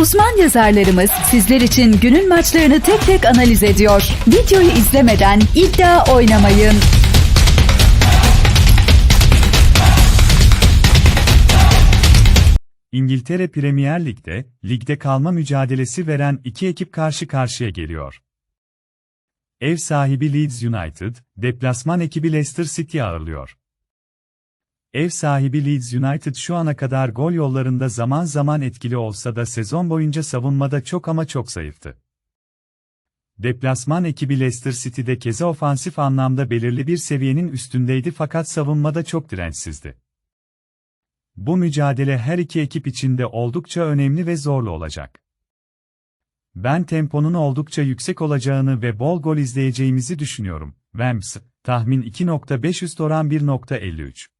Uzman yazarlarımız sizler için günün maçlarını tek tek analiz ediyor. Videoyu izlemeden iddia oynamayın. İngiltere Premier Lig'de, ligde kalma mücadelesi veren iki ekip karşı karşıya geliyor. Ev sahibi Leeds United, deplasman ekibi Leicester City ağırlıyor. Ev sahibi Leeds United şu ana kadar gol yollarında zaman zaman etkili olsa da sezon boyunca savunmada çok ama çok zayıftı. Deplasman ekibi Leicester City'de keza ofansif anlamda belirli bir seviyenin üstündeydi fakat savunmada çok dirençsizdi. Bu mücadele her iki ekip için de oldukça önemli ve zorlu olacak. Ben temponun oldukça yüksek olacağını ve bol gol izleyeceğimizi düşünüyorum. Wemps, tahmin 2.5 üst oran 1.53.